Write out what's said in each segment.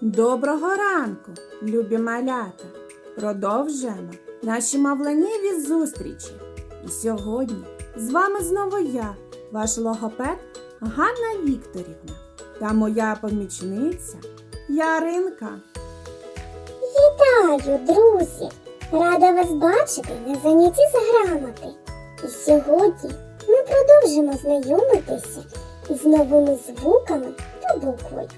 Доброго ранку, любі малята! Продовжуємо наші мавленнєві зустрічі. І сьогодні з вами знову я, ваш логопед Ганна Вікторівна та моя помічниця Яринка. Вітаю, друзі! Рада вас бачити на занятті з грамоти. І сьогодні ми продовжимо знайомитися із новими звуками та буквою.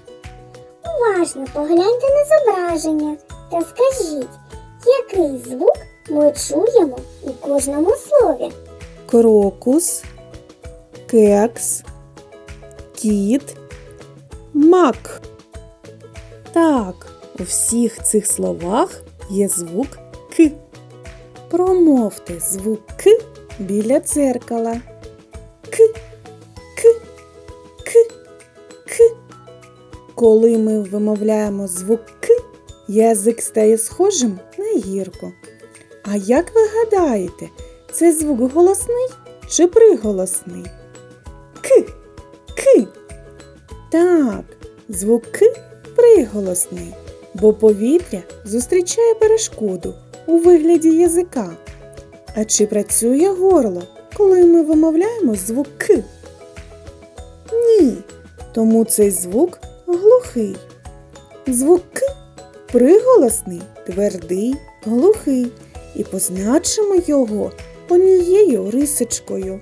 Уважно погляньте на зображення та скажіть, який звук ми чуємо у кожному слові. Крокус, кекс, кіт, мак. Так, у всіх цих словах є звук К. Промовте звук К біля дзеркала. К, Коли ми вимовляємо звук К, язик стає схожим на гірку. А як ви гадаєте, це звук голосний чи приголосний? К. К. Так, звук К приголосний, бо повітря зустрічає перешкоду у вигляді язика. А чи працює горло, коли ми вимовляємо звук К? Ні, тому цей звук глухий. Звук К приголосний, твердий, глухий, і позначимо його однією рисочкою.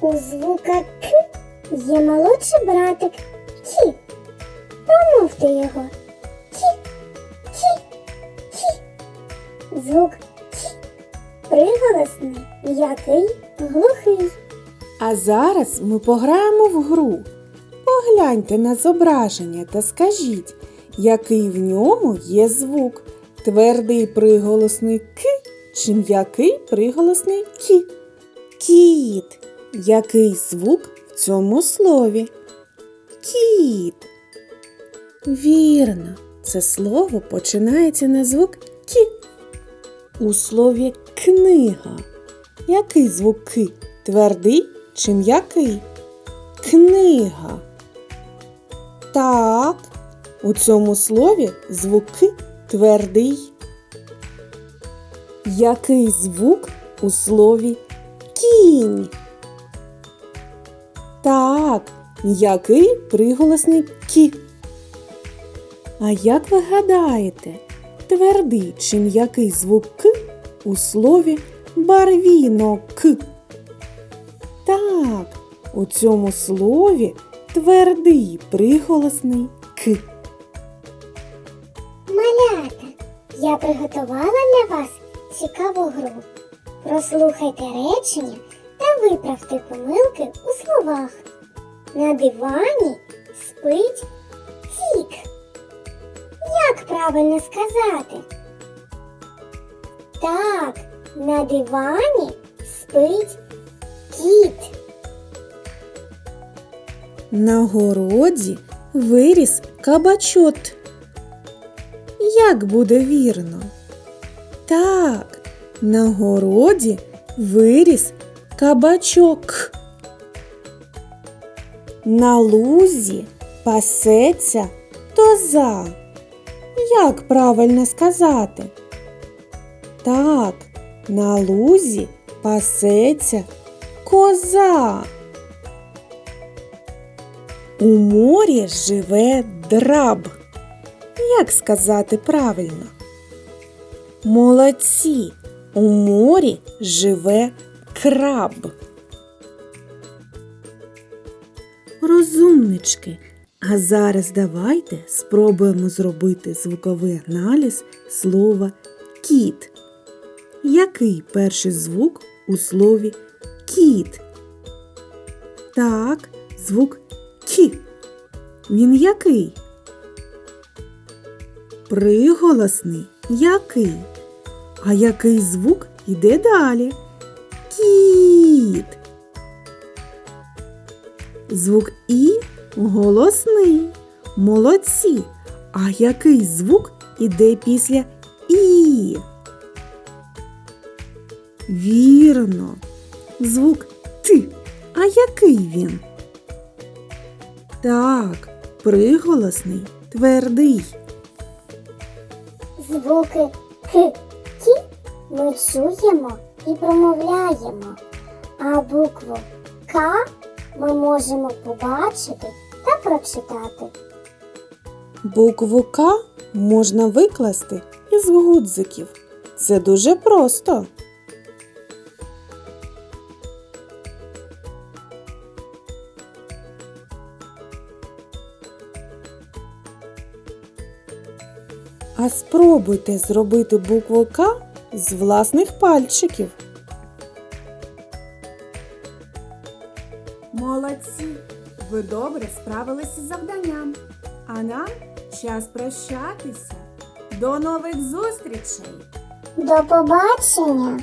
У звука К є молодший братик Кі. Промовте його. Кі, кі, кі. Звук Кі приголосний, м'який, глухий. А зараз ми пограємо в гру. Погляньте на зображення та скажіть, який в ньому є звук. Твердий приголосний К чи м'який приголосний Кі. Кіт. Який звук в цьому слові? Кіт. Вірно, це слово починається на звук Кі. У слові книга. Який звук К? Твердий чи м'який? Книга. Так, у цьому слові звук твердий. Який звук у слові кінь? Так, м'який приголосний кі. А як ви гадаєте, твердий чи м'який звук К у слові барвінок? Так, у цьому слові твердий приголосний К. Малята, я приготувала для вас цікаву гру. Прослухайте речення та виправте помилки у словах. На дивані спить кіт. Як правильно сказати? Так, на дивані спить кіт. На городі виріс кабачот. Як буде вірно? Так, на городі виріс кабачок. На лузі пасеться тоза. Як правильно сказати? Так, на лузі пасеться коза. У морі живе драб. Як сказати правильно? Молодці. У морі живе краб. Розумнички. А зараз давайте спробуємо зробити звуковий аналіз слова кіт. Який перший звук у слові кіт? Так, звук кі. Він який? Приголосний який? А який звук йде далі? Кіт. Звук І голосний. Молодці. А який звук іде після І? Вірно. Звук Т. А який він? Так, приголосний твердий. Звуки К, Кі ми чуємо і промовляємо, а букву К ми можемо побачити та прочитати. Букву К можна викласти із гудзиків. Це дуже просто. А спробуйте зробити букву К з власних пальчиків. Молодці! Ви добре справилися з завданням. А нам час прощатися. До нових зустрічей! До побачення!